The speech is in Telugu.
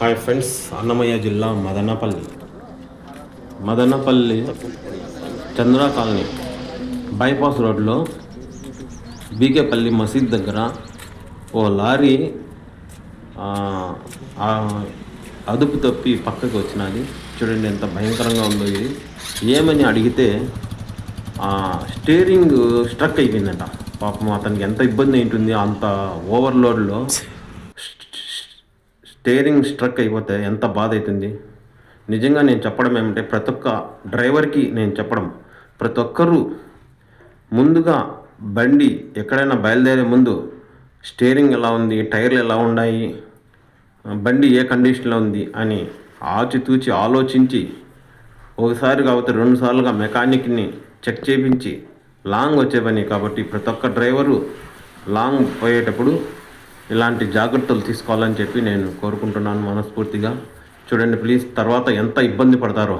హాయ్ ఫ్రెండ్స్ అన్నమయ్య జిల్లా మదనపల్లి. మదనపల్లి చంద్ర కాలనీ బైపాస్ రోడ్లో బీకేపల్లి మసీద్ దగ్గర ఓ లారీ అదుపు తప్పి పక్కకి వచ్చినది. చూడండి ఎంత భయంకరంగా ఉందో ఇది. ఏమని అడిగితే ఆ, స్టీరింగ్ స్ట్రక్ అయిపోయిందంట. పాపం అతనికి ఎంత ఇబ్బంది ఏంటుంది అంత ఓవర్లోడ్లో. స్టేరింగ్ స్ట్రక్ అయిపోతే ఎంత బాధ అవుతుంది? నిజంగా నేను చెప్పడం ఏమంటే ప్రతి ఒక్క డ్రైవర్కి నేను చెప్పడం ప్రతి ఒక్కరూ ముందుగా బండి ఎక్కడైనా బయలుదేరే ముందు స్టీరింగ్ ఎలా ఉంది టైర్లు ఎలా ఉన్నాయి బండి ఏ కండిషన్లో ఉంది అని ఆచితూచి ఆలోచించి ఒకసారి కాబట్టి రెండు సార్లుగా మెకానిక్ని చెక్ చేయించి లాంగ్ వచ్చే పని కాబట్టి ప్రతి ఒక్క డ్రైవరు లాంగ్ పోయేటప్పుడు ఇలాంటి జాగ్రత్తలు తీసుకోవాలని చెప్పి నేను కోరుకుంటున్నాను మనస్ఫూర్తిగా. చూడండి ప్లీజ్ తర్వాత ఎంత ఇబ్బంది పడతారో.